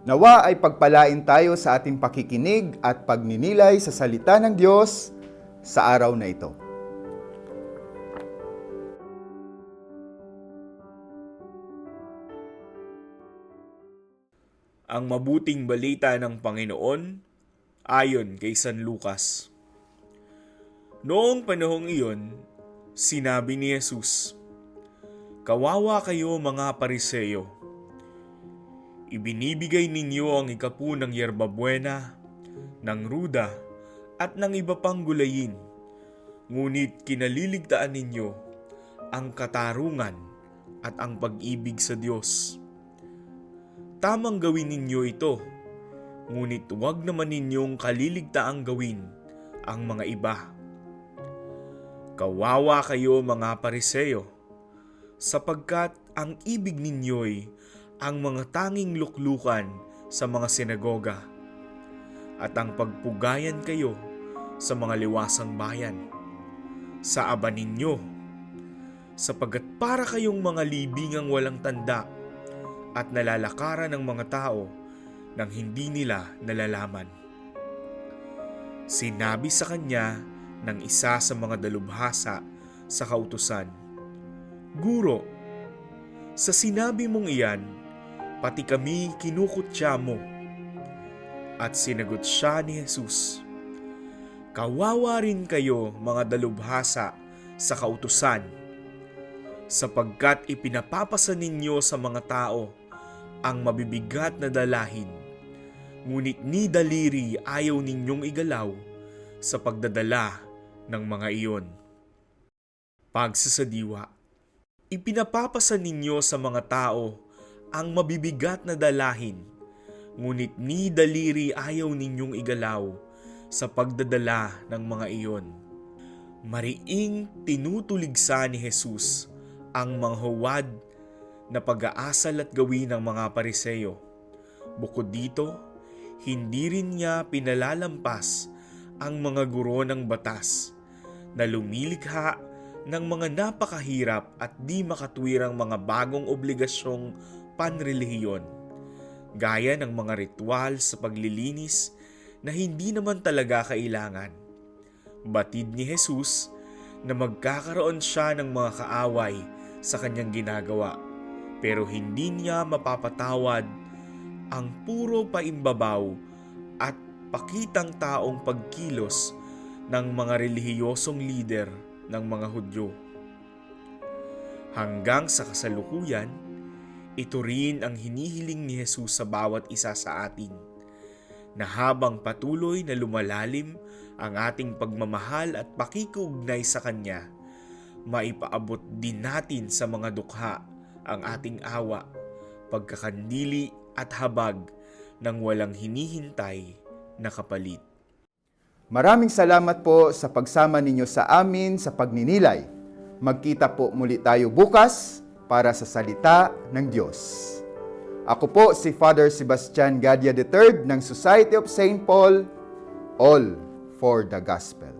Nawa ay pagpalain tayo sa ating pakikinig at pagninilay sa salita ng Diyos sa araw na ito. Ang mabuting balita ng Panginoon ayon kay San Lucas. Noong panahong iyon, sinabi ni Jesus, Kawawa kayo mga pariseyo. Ibinibigay ninyo ang ikapu ng yerbabuena, ng ruda, at ng iba pang gulayin. Ngunit kinaliligtaan ninyo ang katarungan at ang pag-ibig sa Diyos. Tamang gawin ninyo ito, ngunit huwag naman ninyong kaliligtaang gawin ang mga iba. Kawawa kayo mga pariseyo, sapagkat ang ibig ninyo'y ang mga tanging luklukan sa mga sinagoga at ang pagpugayan kayo sa mga liwasang bayan, sa aba ninyo, sapagkat para kayong mga libingang walang tanda at nalalakaran ng mga tao nang hindi nila nalalaman. Sinabi sa kanya ng isa sa mga dalubhasa sa kautusan, Guro, sa sinabi mong iyan, pati kami kinukutya mo. At sinagot siya ni Jesus, Kawawa rin kayo mga dalubhasa sa kautusan, sapagkat ipinapapasa ninyo sa mga tao ang mabibigat na dalahin, ngunit ni daliri ayaw ninyong igalaw sa pagdadala ng mga iyon. Pagsasadiwa, ipinapapasa ninyo sa mga tao ang mabibigat na dalahin, ngunit ni daliri ayaw ninyong igalaw sa pagdadala ng mga iyon. Mariing tinutuligsa ni Jesus ang mga huwad na pag-aasal at gawin ng mga pariseyo. Bukod dito, hindi rin niya pinalalampas ang mga guro ng batas na lumilikha ng mga napakahirap at di makatwirang mga bagong obligasyong panrelihiyon, gaya ng mga ritual sa paglilinis na hindi naman talaga kailangan. Batid ni Jesus na magkakaroon siya ng mga kaaway sa kanyang ginagawa pero hindi niya mapapatawad ang puro paimbabaw at pakitang taong pagkilos ng mga relihiyosong lider ng mga Hudyo. Hanggang sa kasalukuyan, ito rin ang hinihiling ni Jesus sa bawat isa sa atin, na habang patuloy na lumalalim ang ating pagmamahal at pakikugnay sa Kanya, maipaabot din natin sa mga dukha ang ating awa, pagkakandili at habag ng walang hinihintay na kapalit. Maraming salamat po sa pagsama ninyo sa amin sa pagninilay. Magkita po muli tayo bukas para sa salita ng Diyos. Ako po si Father Sebastian Gadia III ng Society of St. Paul, All for the Gospel.